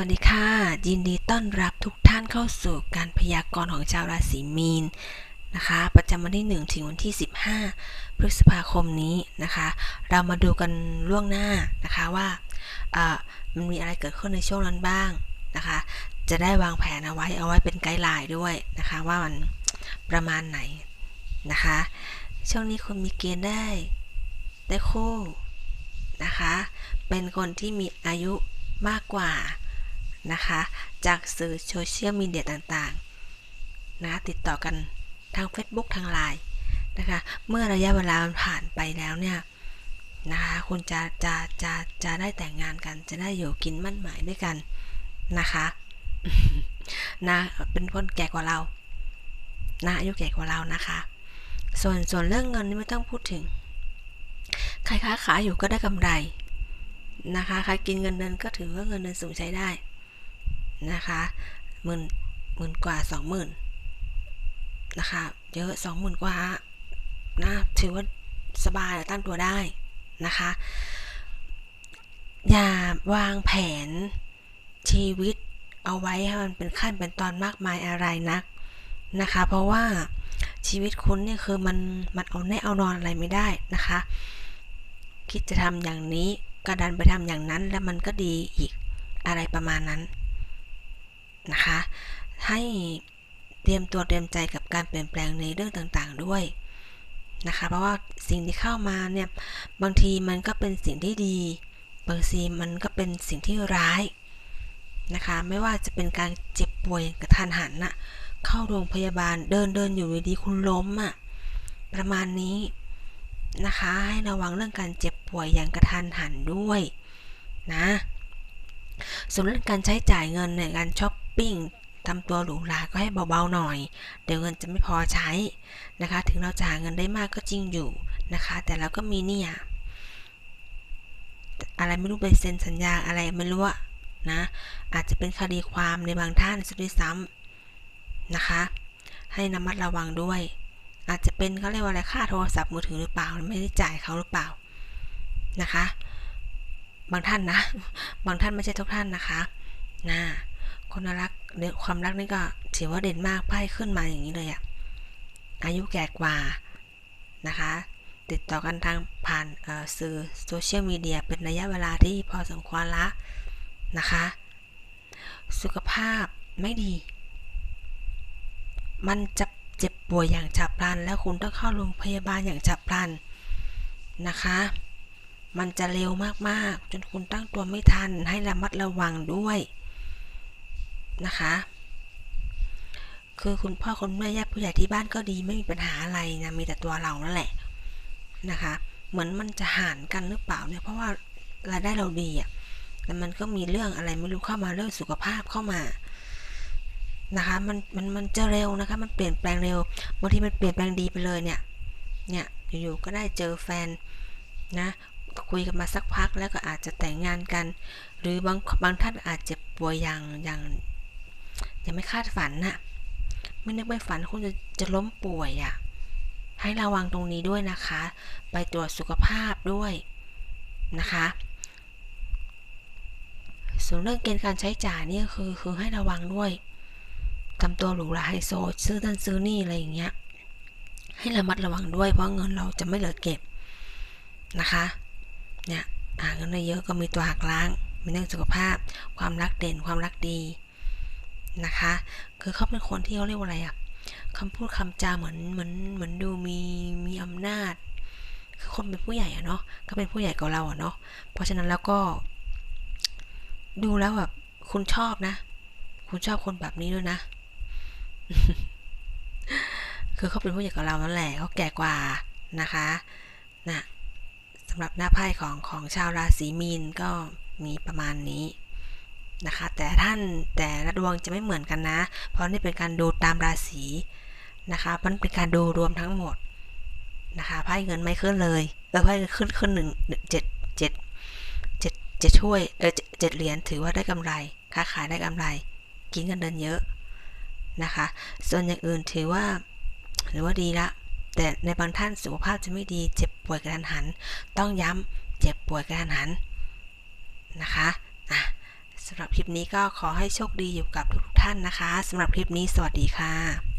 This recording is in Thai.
วัสดีค่ะ ยินดีต้อนรับทุกท่านเข้าสู่การพยากรณ์ของชาวราศีมีนนะคะ ประจำวันที่ 1 ถึงวันที่ 15 พฤษภาคมนี้นะคะ เรามาดูกันล่วงหน้านะคะว่าอ่ามันมีอะไรเกิดขึ้นในช่วงนั้นบ้างนะคะ จะได้วางแผนเอาไว้เอาไว้เป็นไกด์ไลน์ด้วยนะคะว่ามันประมาณไหนนะคะ ช่วงนี้คุณมีเกณฑ์ได้ได้คู่นะคะ เป็นคนที่มีอายุมากกว่า นะคะ จากสื่อโซเชียลมีเดียต่างๆ นะติดต่อกันทาง Facebook ทางไลน์นะคะ เมื่อระยะเวลาผ่านไปแล้วเนี่ยนะคะคุณจะจะจะจะได้แต่งงานกันจะได้อยู่กินมั่นหมายด้วยกันนะคะนะเป็นคนแก่กว่าเรานะอายุแก่กว่าเรานะคะ ส่วนส่วนเรื่องเงินนี่ไม่ต้องพูดถึง ใครค้าขายอยู่ก็ได้กำไรนะคะใครกินเงินเดือนก็ถือว่าเงินเดือนสูงใช้ได้ นะคะหมื่นหมื่นกว่าสองหมื่นนะคะเยอะสองหมื่นกว่านะถือว่าสบายตั้งตัวได้นะคะ อย่าวางแผนชีวิตเอาไว้ให้มันเป็นขั้นเป็นตอนมากมายอะไรนักนะคะ เพราะว่าชีวิตคุณเนี่ยคือมันมันเอาแน่เอานอนอะไรไม่ได้นะคะ คิดจะทำอย่างนี้ก็ดันไปทำอย่างนั้นแล้วมันก็ดีอีกอะไรประมาณนั้น นะคะ ให้เตรียมตัวเตรียมใจกับการเปลี่ยนแปลงในเรื่องต่างๆด้วยนะคะ เพราะว่าสิ่งที่เข้ามาเนี่ยบางทีมันก็เป็นสิ่งที่ดี บางทีมันก็เป็นสิ่งที่ร้ายนะคะ ไม่ว่าจะเป็นการเจ็บป่วยกระทันหันนะ่ะเข้าโรงพยาบาลเดินเดินอยู่ดีคุณล้มอะ่ะประมาณนี้นะคะ ให้ระวังเรื่องการเจ็บป่วยอย่างกระทันหันด้วยนะส่วนเรื่องการใช้จ่ายเงินในการช้อป ปิ้งทำตัวหรูหราก็ให้เบาๆหน่อย เดี๋ยวเงินจะไม่พอใช้นะคะ ถึงเราจะหาเงินได้มากก็จริงอยู่นะคะ แต่เราก็มีเนี่ยอะไรไม่รู้ไปเซ็นสัญญาอะไรไม่รู้นะ อาจจะเป็นคดีความในบางท่านซะด้วยซ้ำนะคะ ให้ระมัดระวังด้วย อาจจะเป็นเขาเรียกว่าอะไรค่าโทรศัพท์มือถือหรือเปล่า ไม่ได้จ่ายเขาหรือเปล่านะคะ บางท่านนะ บางท่านไม่ใช่ทุกท่านนะคะนะ คนรักเรื่อความรักนี่ก็ถือว่าเด่นมากไพ่ขึ้นมาอย่างนี้เลยอะอายุแก่กว่านะคะ ติดต่อกันทางผ่านสื่อโซเชียลมีเดียเป็นระยะเวลาที่พอสมควรละนะคะ สุขภาพไม่ดี มันจะเจ็บป่วยอย่างฉับพลัน แล้วคุณต้องเข้าโรงพยาบาลอย่างฉับพลันนะคะ มันจะเร็วมากๆ จนคุณตั้งตัวไม่ทันให้ระมัดระวังด้วย นะคะ คือคุณพ่อคุณแม่ญาติผู้ใหญ่ที่บ้านก็ดีไม่มีปัญหาอะไรนะมีแต่ตัวเรานั่นแหละนะคะ เหมือนมันจะห่านกันหรือเปล่าเนี่ยเพราะว่ารายได้เราดีอะ่ะแต่มันก็มีเรื่องอะไรไม่รู้เข้ามาเรื่องสุขภาพเข้ามานะคะมันมันมันจะเร็วนะคะมันเปลี่ยนแปลงเร็วบางทีมันเปลี่ยนแปลงดีไปเลยเนี่ยเนี่ยอยู่ๆก็ได้เจอแฟนนะคุยกันมาสักพักแล้วก็อาจจะแต่งงานกัน หรือบางบางท่านอาจจะป่วยอย่างอย่าง ยังไม่คาดฝันน่ะ ไม่นึกไม่ฝันคุณจะจะล้มป่วยอะ่ะ ให้ระวังตรงนี้ด้วยนะคะ ไปตรวจสุขภาพด้วยนะคะ ส่วนเรื่องเกณฑ์การใช้จ่ายนี่คือคือให้ระวังด้วยทำตัวหรูหราไฮโซซื้อนั่นซื้อนี่อะไรอย่างเงี้ย ให้ระมัดระวังด้วยเพราะเงินเราจะไม่เหลือเก็บนะคะ เนี่ยหาเงินได้เยอะก็มีตัวหักล้างมีเรื่องสุขภาพ ความรักเด่นความรักดี นะคะ คือเขาเป็นคนที่เขาเรียกว่าอะไรอะคำพูดคำจาเหมือนเหมือนเหมือนดูมีมีอำนาจ คือคนเป็นผู้ใหญ่อะเนาะก็เป็นผู้ใหญ่กว่าเราอะเนาะเพราะฉะนั้นแล้วก็ ดูแล้วแบบคุณชอบนะ คุณชอบคนแบบนี้ด้วยนะ คือเขาเป็นผู้ใหญ่กว่าเรานั่นแหละเขาแก่กว่านะคะนะสำหรับหน้าไพ่ของของชาวราศีมีนก็มีประมาณนี้ นะคะ แต่ท่านแต่ละดวงจะไม่เหมือนกันนะ เพราะนี่เป็นการดูตามราศีนะคะมันเป็นการดูรวมทั้งหมดนะคะไพ่เงินไม่ขึ้นเลยเออไพ่ขึ้นขึ้นหนึ่งเจ็ดเจ็ดเจ็ดจะช่วยเออเจ็ดเหรียญถือว่าได้กำไรค้าขายได้กำไร กินเงินเดือนเยอะนะคะ ส่วนอย่างอื่นถือว่า หรือว่าดีละ แต่ในบางท่านสุขภาพจะไม่ดีเจ็บป่วยกระทันหัน ต้องย้ำเจ็บป่วยกระทันหันนะคะอะ สำหรับคลิปนี้ก็ขอให้โชคดีอยู่กับทุกท่านนะคะสำหรับคลิปนี้สวัสดีค่ะ